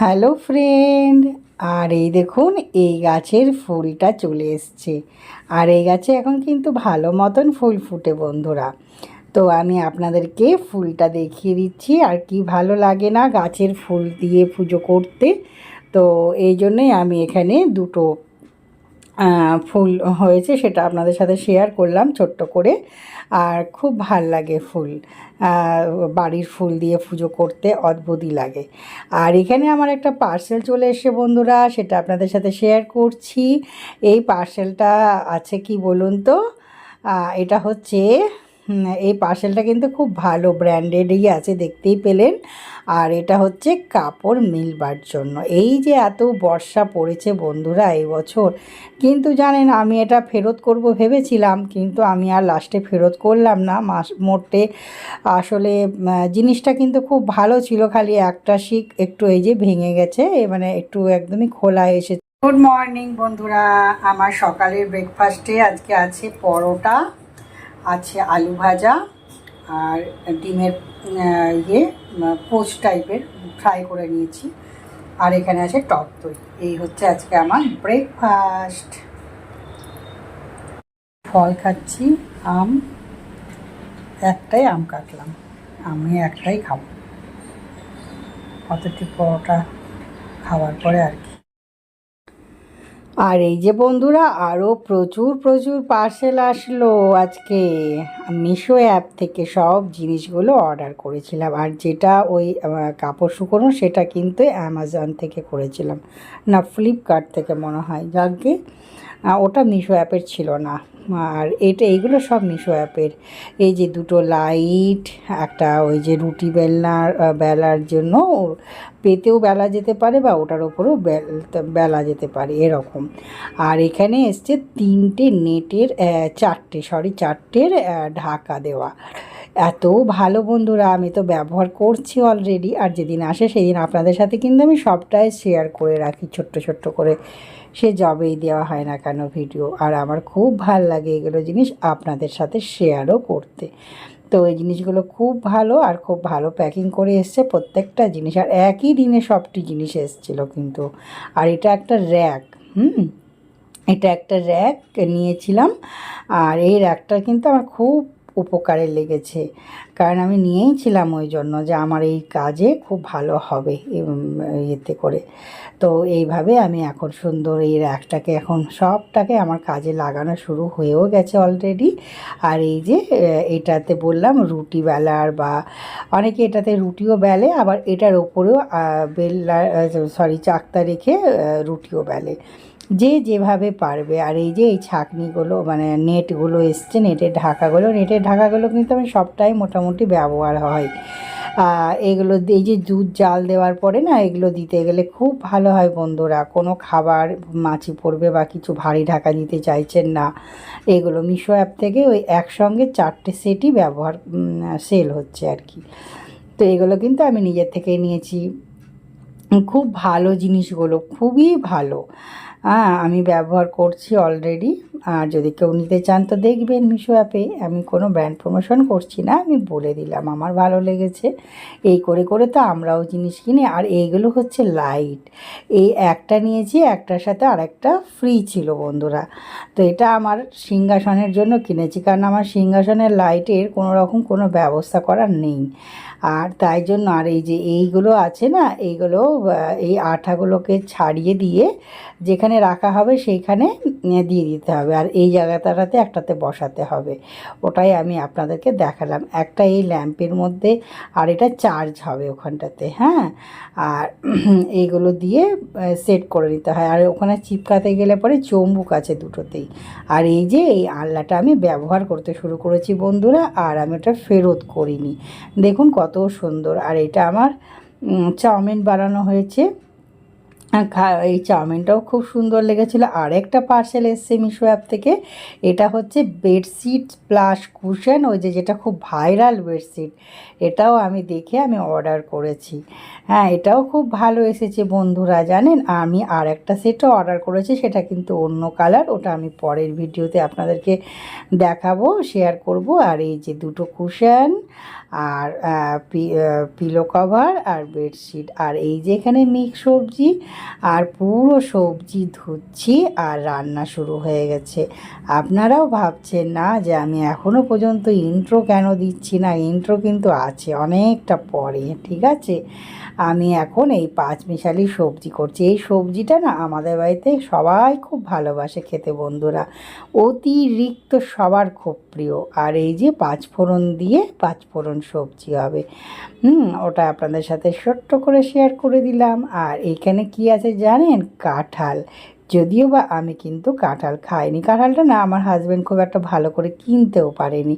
Hello friend, আর এই দেখুন, এই গাছের ফুলটা চলে এসছে। আর এই গাছে এখন কিন্তু ভালো মতন ফুল ফুটে বন্ধুরা। তো আমি আপনাদেরকে ফুলটা দেখিয়ে দিচ্ছি, আর কি ভালো লাগে না গাছের ফুল দিয়ে পুজো করতে। তো এই জন্যই আমি এখানে দুটো ফুল হয়েছে সেটা আপনাদের সাথে শেয়ার করলাম ছোট্ট করে। আর খুব ভালো লাগে ফুল। বাড়ির ফুল দিয়ে পুজো করতে অদ্ভুতই লাগে। আর এখানে আমার একটা পার্সেল চলে এসে বন্ধুরা, সেটা আপনাদের সাথে শেয়ার করছি। এই পার্সেলটা আছে কি বলুন তো? এটা হচ্ছে এই পার্সেলটা কিন্তু খুব ভালো ব্র্যান্ডেডই আছে, দেখতেই পেলেন। আর এটা হচ্ছে কাপড় মিলবার জন্য। এই যে এত বর্ষা পড়েছে বন্ধুরা এই বছর, কিন্তু জানেন আমি এটা ফেরত করব ভেবেছিলাম, কিন্তু আমি আর লাস্টে ফেরত করলাম না। মাস, মোটে আসলে জিনিসটা কিন্তু খুব ভালো ছিল, খালি একটা শিক একটু এই যে ভেঙে গেছে মানে একটু একদমই খোলা এসেছে গুড মর্নিং বন্ধুরা, আমার সকালের ব্রেকফাস্টে আজকে আছে পরোটা। আছে আলু ভাজা আর ডিমের ইয়ে পোচ টাইপের ফ্রাই করে নিয়েছি। আর এখানে আছে টক দই। এই হচ্ছে আজকে আমার ব্রেকফাস্ট ফল খাচ্ছি, আম, একটাই আম কাটলাম। আমি একটাই খাব। কতটি পরোটা খাওয়ার পরে আর কি। আর এই যে বন্ধুরা আরও প্রচুর প্রচুর পার্সেল আসলো আজকে। মিশো অ্যাপ থেকে সব জিনিসগুলো অর্ডার করেছিলাম। আর যেটা ওই কাপড় শুকনো সেটা কিন্তু অ্যামাজন থেকে করেছিলাম। না ফ্লিপকার্ট থেকে মনে হয়। যাকে ওটা মিশো অ্যাপের ছিল না। আর এটা এইগুলো সব মিশো অ্যাপের। এই যে দুটো লাইট, একটা ওই যে রুটি বেলনার বেলার জন্য পেতেও বেলা যেতে পারে বা ওটার ওপরেও বেল- বেলা যেতে পারে, এরকম। আর এখানে এসছে তিনটে নেটের চারটে সরি চারটের ঢাকা দেওয়া। এত ভালো বন্ধুরা, আমি তো ব্যবহার করছি অলরেডি আর যেদিন আসে সেদিন আপনাদের সাথে কিন্তু আমি সবটাই শেয়ার করে রাখি, ছোট্ট ছোট্ট করে। সে জবেই দেওয়া হয় না কেন ভিডিও আর আমার খুব ভালো লাগে এগুলো জিনিস আপনাদের সাথে শেয়ারও করতে। তো এই জিনিসগুলো খুব ভালো, আর খুব ভালো প্যাকিং করে এসছে প্রত্যেকটা জিনিস, আর একই দিনে সবটি জিনিস এসেছিল কিন্তু। আর এটা একটা র্যাক হুম? এটা একটা র্যাক নিয়েছিলাম, আর এই র্যাকটা কিন্তু আমার খুব উপকারে লেগেছে। কারণ আমি নিয়েই ছিলাম ওই জন্য যে আমার এই কাজে খুব ভালো হবে ইয়েতে করে। তো এইভাবে আমি এখন সুন্দর এই র্যাকটাকে এখন সবটাকে আমার কাজে লাগানো শুরু হয়েও গেছে অলরেডি আর এই যে এটাতে বললাম রুটি বেলার বা অনেকে এটাতে রুটিও বেলে, আবার এটার ওপরেও বেল্লা সরি চাকতা রেখে রুটিও বেলে। যে যেভাবে পারবে। আর এই যে এই ছাকনিগুলো মানে নেটগুলো এসছে, নেটের ঢাকাগুলো নেটের ঢাকাগুলো কিন্তু আমি সবটাই মোটামুটি ব্যবহার হয়। এগুলো এই যে দুধ জাল দেওয়ার পরে না, এগুলো দিতে গেলে খুব ভালো হয় বন্ধুরা। কোনো খাবার মাছি পড়বে বা কিছু ভারী ঢাকা দিতে চাইছেন না। এগুলো মিশো অ্যাপ থেকে ওই একসঙ্গে চারটে সেটই ব্যবহার সেল হচ্ছে আর কি। তো এগুলো কিন্তু আমি নিজের থেকেই নিয়েছি। খুব ভালো জিনিসগুলো, খুবই ভালো। হ্যাঁ আমি ব্যবহার করছি অলরেডি আর যদি কেউ নিতে চান তো দেখবেন মিশো অ্যাপে। আমি কোনো ব্র্যান্ড প্রমোশন করছি না, আমি বলে দিলাম, আমার ভালো লেগেছে। এই করে করে তো আমরাও জিনিস কিনি। আর এইগুলো হচ্ছে লাইট এই একটা নিয়েছি, একটার সাথে আরেকটা ফ্রি ছিল বন্ধুরা। তো এটা আমার সিংহাসনের জন্য কিনেছি, কারণ আমার সিংহাসনের লাইটের কোনো রকম কোনো ব্যবস্থা করার নেই। আর তাই জন্য আর এই যে এইগুলো আছে না, এইগুলো এই আঠাগুলোকে ছাড়িয়ে দিয়ে যেখানে রাখা হবে সেইখানে দিয়ে দিতে হবে। আর এই জায়গাটাতে একটাতে বসাতে হবে। ওটাই আমি আপনাদেরকে দেখালাম। একটা এই ল্যাম্পের মধ্যে আর এটা চার্জ হবে ওখানটাতে হ্যাঁ? আর এইগুলো দিয়ে সেট করে নিতে হয়। আর ওখানে চিপকাতে গেলে পরে চম্বুক আছে দুটোতেই। আর এই যে এই আল্লাটা আমি ব্যবহার করতে শুরু করেছি বন্ধুরা, আর আমি ওটা ফেরত করিনি। দেখুন কত সুন্দর। আর এটা আমার চাউমিন বানানো হয়েছে। এই চাউমিনটাও খুব সুন্দর লেগেছিল। আর একটা পার্সেল এসছে মিশো অ্যাপ থেকে। এটা হচ্ছে বেডশিট প্লাস কুশন ওই যে যেটা খুব ভাইরাল বেডশিট এটাও আমি দেখে আমি অর্ডার করেছি। হ্যাঁ এটাও খুব ভালো এসেছে বন্ধুরা, জানেন? আমি আর একটা সেটও অর্ডার করেছি, সেটা কিন্তু অন্য কালার ওটা আমি পরের ভিডিওতে আপনাদেরকে দেখাবো শেয়ার করব। আর এই যে দুটো কুশন আর পিলো কভার আর বেডশিট আর এই যে এখানে মিক্স সবজি আর পুরো সবজি ধুচ্ছি আর রান্না শুরু হয়ে গেছে। আপনারাও ভাবছেন না যে আমি এখনও পর্যন্ত ইন্ট্রো কেন দিচ্ছি না? ইন্ট্রো কিন্তু আছে অনেকটা পরে, ঠিক আছে? আমি এখন এই পাঁচ মিশালি সবজি করছি। এই সবজিটা না আমাদের বাড়িতে সবাই খুব ভালোবাসে খেতে বন্ধুরা। অতিরিক্ত সবার খুব প্রিয়। আর এই যে পাঁচ ফোড়ন দিয়ে পাঁচ ফোড়ন সবজি হবে। হুম, ওটা আপনাদের সাথে ছোট্ট করে শেয়ার করে দিলাম। আর এইখানে কি আছে জানেন? কাঁঠাল। যদিও বা আমি কিন্তু কাঁঠাল খাইনি। কাঁঠালটা না আমার হাজব্যান্ড খুব একটা ভালো করে কিনতেও পারেনি।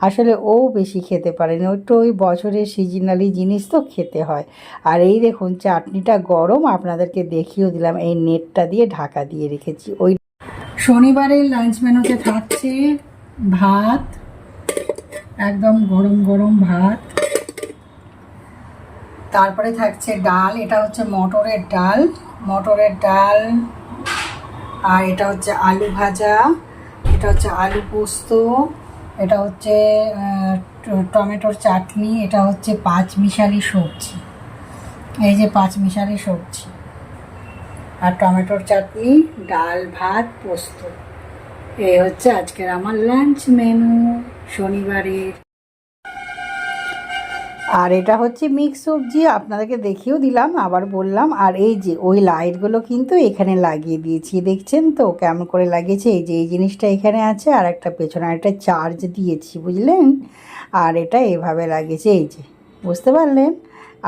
আসলে ও বেশি খেতে পারেনি। ওইটা ওই বছরের সিজনালি জিনিস তো খেতে হয়। আর এই দেখুন, চাটনিটা গরম। আপনাদেরকে দেখিয়েও দিলাম। এই নেটটা দিয়ে ঢাকা দিয়ে রেখেছি। ওই শনিবারের লাঞ্চ মেনুতে থাকছে ভাত একদম গরম গরম ভাত। তারপরে থাকছে ডাল, এটা হচ্ছে মটরের ডাল। মটরের ডাল, আর এটা হচ্ছে আলু ভাজা, এটা হচ্ছে আলু পোস্ত, এটা হচ্ছে টমেটোর চাটনি, এটা হচ্ছে পাঁচ মিশালি সবজি। এই যে পাঁচ মিশালি সবজি। আর টমেটোর চাটনি, ডাল, ভাত, পোস্ত। এই হচ্ছে আজকের আমার লাঞ্চ মেনু শনিবারের। আর এটা হচ্ছে মিক্স সবজি, আপনাদেরকে দেখিয়েও দিলাম, আবার বললাম, আর এই যে ওই লাইটগুলো কিন্তু এখানে লাগিয়ে দিয়েছি, দেখছেন তো কেমন করে লাগিয়েছে, এই যে এই জিনিসটা এখানে আছে, আর একটা পেছনে একটা চার্জ দিয়েছি, বুঝলেন? আর এটা এভাবে লাগিয়েছে, এই যে, বুঝতে পারলেন?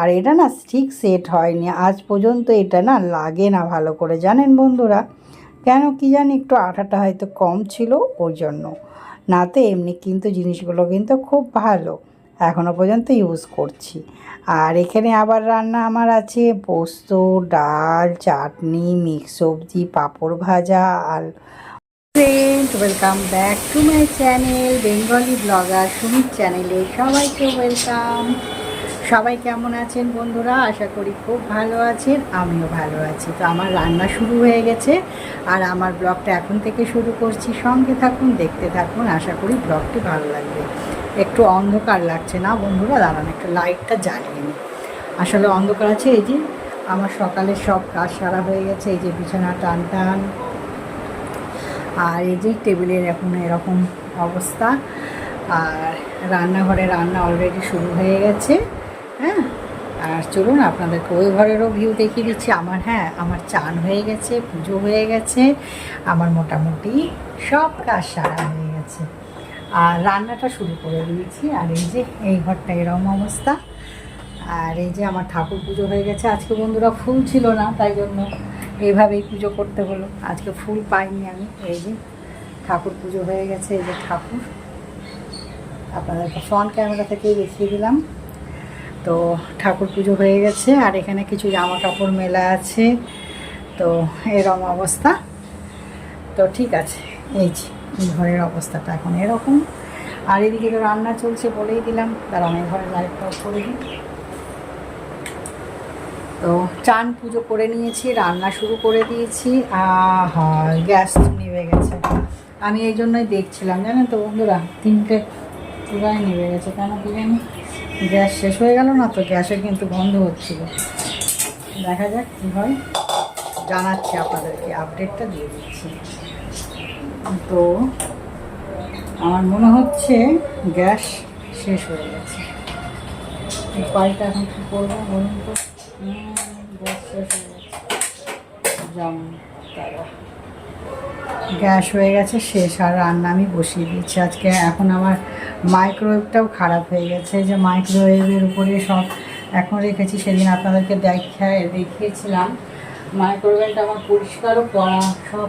আর এটা না ঠিক সেট হয়নি, আজ পর্যন্ত এটা না লাগে না ভালো করে, জানেন বন্ধুরা? কেন কি জানি একটু আঠাটা হয়তো কম ছিল, ওই জন্য। না তো এমনি কিন্তু জিনিসগুলো কিন্তু খুব ভালো। এখনও পর্যন্ত ইউজ করছি। আর এখানে আবার রান্না আমার আছে পোস্ত, ডাল, চাটনি মিক্স সবজি, পাঁপড় ভাজা আর friend welcome back to my channel Bengali blogger Sumit চ্যানেলে সবাইকে ওয়েলকাম সবাই কেমন আছেন বন্ধুরা? আশা করি খুব ভালো আছেন, আমিও ভালো আছি। তো আমার রান্না শুরু হয়ে গেছে আর আমার ব্লগটা এখন থেকে শুরু করছি। সঙ্গে থাকুন, দেখতে থাকুন, আশা করি ব্লগটি ভালো লাগবে। একটু অন্ধকার লাগছে না বন্ধুরা? দাঁড়ান, একটু লাইটটা জ্বালিয়ে নিই। আসলে অন্ধকার আছে, এই যে আমার সকালে সব কাজ সারা হয়ে গেছে, এই যে বিছানা টান টান। আর এই যে টেবিলের এখন এরকম অবস্থা। আর রান্নাঘরে রান্না অলরেডি শুরু হয়ে গেছে। হ্যাঁ? আর চলুন আপনাদেরকে ওই ঘরেরও ভিউ দেখিয়ে দিচ্ছি। আমার হ্যাঁ আমার চান হয়ে গেছে, পুজো হয়ে গেছে, আমার মোটামুটি সব কাজ সারা হয়ে গেছে। আর রান্নাটা শুরু করে দিয়েছি। আর এই যে, এই ঘরটা এরকম অবস্থা। আর এই যে, আমার ঠাকুর পুজো হয়ে গেছে। আজকে বন্ধুরা ফুল ছিল না, তাই জন্য এইভাবেই পুজো করতে হলো। আজকে ফুল পাইনি আমি। এই যে, ঠাকুর পুজো হয়ে গেছে, এই যে ঠাকুর। আপনাদেরকে ফ্রন্ট ক্যামেরা থেকেই দেখিয়ে দিলাম। তো ঠাকুর পুজো হয়ে গেছে, আর এখানে কিছু জামা কাপড় মেলা আছে। তো এরম অবস্থা। তো ঠিক আছে, এই যে ঘরের অবস্থাটা এখন এরকম। আর এদিকে রান্না চলছে বলেই দিলাম, তার অনেক ঘরে লাইটটা করে দিই। তো চান পুজো করে নিয়েছি, রান্না শুরু করে দিয়েছি। আহা, গ্যাস নিভে গেছে। আমি এই জন্যই দেখছিলাম, জানেন তো বন্ধুরা, তিনটে চূড়ায় নিভে গেছে। কেন কি গ্যাস শেষ হয়ে গেল না তো গ্যাসের কিন্তু বন্ধ হচ্ছিল। দেখা যাক কী হয়। জানাচ্ছি আপনাদেরকে আপডেটটা দিয়ে দিচ্ছি। তো আমার মনে হচ্ছে গ্যাস শেষ হয়ে গেছে। পাইটা এখন কী করব বলুন তো? গ্যাস শেষ হয়ে গেছে। যেমন তারা। গ্যাস হয়ে গেছে, শেষ। আর রান্না আমি বসিয়ে দিচ্ছি। আজকে এখন আমার মাইক্রোওয়েভটাও খারাপ হয়ে গেছে। যে মাইক্রোওয়েভের উপরে সব এখন রেখেছি, সেদিন আপনাদেরকে দেখায়, দেখিয়েছিলাম। মাইক্রোওয়েভটা আমার পরিষ্কারও করা, সব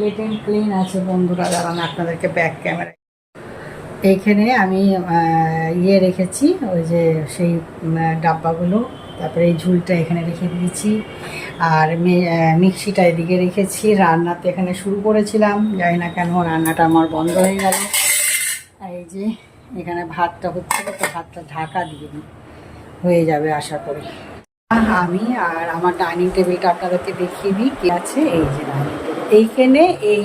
লেট অ্যান্ড ক্লিন আছে বন্ধুরা দাঁড়ান আপনাদেরকে ব্যাক ক্যামেরা এইখানে আমি ইয়ে রেখেছি, ওই যে সেই ডাব্বাগুলো। তারপরে এই ঝুলটা এখানে রেখে দিয়েছি। আর মিক্সিটা এদিকে রেখেছি। রান্না তো এখানে শুরু করেছিলাম। জানি না কেন রান্নাটা আমার বন্ধ হয়ে গেল। এই যে এখানে ভাতটা হচ্ছে তো ভাতটা ঢাকা দিয়ে দিই। হয়ে যাবে আশা করি। আমি আর আমার ডাইনিং টেবিলটা আপনাদেরকে দেখিয়ে দিই। কি আছে? এই যে ডাইনিং টেবিল। এইখানে এই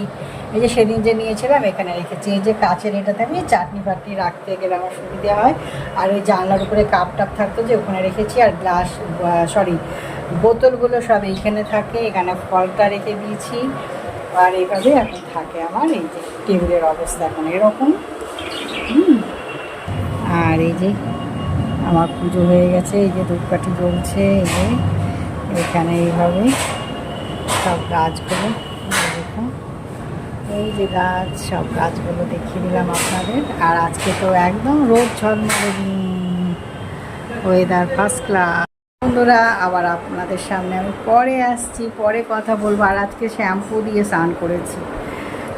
এই যে সেদিন যে নিয়েছিলাম, এখানে রেখেছি। এই যে কাচের এটাতে আমি চাটনি ফাটনি রাখতে গেলে আমার সুবিধা হয়। আর ওই জানলার উপরে কাপ টাপ থাকতো যে ওখানে রেখেছি। আর গ্লাস সরি বোতলগুলো সব এইখানে থাকে। এখানে ফলটা রেখে দিয়েছি। আর এইভাবে এখন থাকে আমার। এই যে টেবিলের অবস্থা এখন এরকম। আর এই যে আমার পুজো হয়ে গেছে। এই যে ধূপকাঠি জ্বলছে। এই যে এখানে এইভাবে সব গাছগুলো। এই যে গাছ, সব গাছগুলো দেখিয়ে দিলাম আপনাদের। আর আজকে তো একদম রোদ ঝলমলে ওয়েদার ফার্স্ট ক্লাস বন্ধুরা, আবার আপনাদের সামনে আমি পরে আসছি, পরে কথা বলব। আর আজকে শ্যাম্পু দিয়ে স্নান করেছি।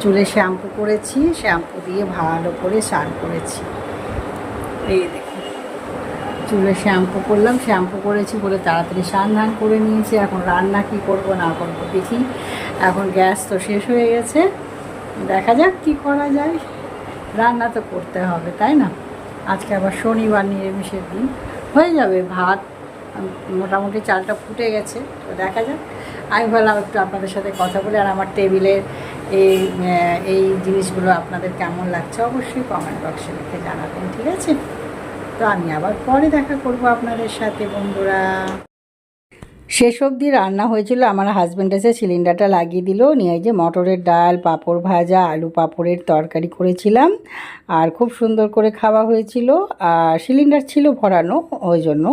চুলে শ্যাম্পু করেছি, শ্যাম্পু দিয়ে ভালো করে স্নান করেছি। এই দেখুন, চুলে শ্যাম্পু করলাম। শ্যাম্পু করেছি বলে তাড়াতাড়ি স্নান ধান করে নিয়েছি। এখন রান্না কি করব না করব দেখি এখন গ্যাস তো শেষ হয়ে গেছে। দেখা যাক কি করা যায়। রান্না তো করতে হবে, তাই না? আজকে আবার শনিবার নিরামিষের দিন। হয়ে যাবে ভাত। মোটামুটি চালটা ফুটে গেছে, তো দেখা যাক। আমি ভাবলাম একটু আপনাদের সাথে কথা বলে, আর আমার টেবিলের এই এই জিনিসগুলো আপনাদের কেমন লাগছে অবশ্যই কমেন্ট বক্সে লিখে জানাবেন, ঠিক আছে? তো আমি আবার পরে দেখা করব আপনাদের সাথে, বন্ধুরা। শেষ অবধি রান্না হয়েছিল, আমার হাজব্যান্ড এসে সিলিন্ডারটা লাগিয়ে দিল, নিয়ে যে মটরের ডাল, পাঁপড় ভাজা, আলু পাঁপড়ের তরকারি করেছিলাম। আর খুব সুন্দর করে খাওয়া হয়েছিল। আর সিলিন্ডার ছিল ভরানো, ওই জন্য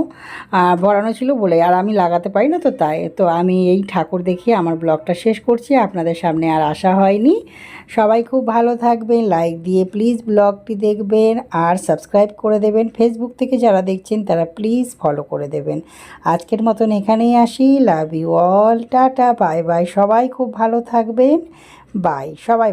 ভরানো ছিল বলে আর আমি লাগাতে পারি না তো তাই। তো আমি এই ঠাকুর দেখিয়ে আমার ব্লগটা শেষ করছি। আপনাদের সামনে আর আসা হয়নি। সবাই খুব ভালো থাকবেন লাইক দিয়ে প্লিজ ব্লগটি দেখবেন, আর সাবস্ক্রাইব করে দেবেন। ফেসবুক থেকে যারা দেখছেন, তারা প্লিজ ফলো করে দেবেন। আজকের মতন এখানেই আসি love you all tata bye bye সবাই খুব ভালো থাকবেন বাই সবাই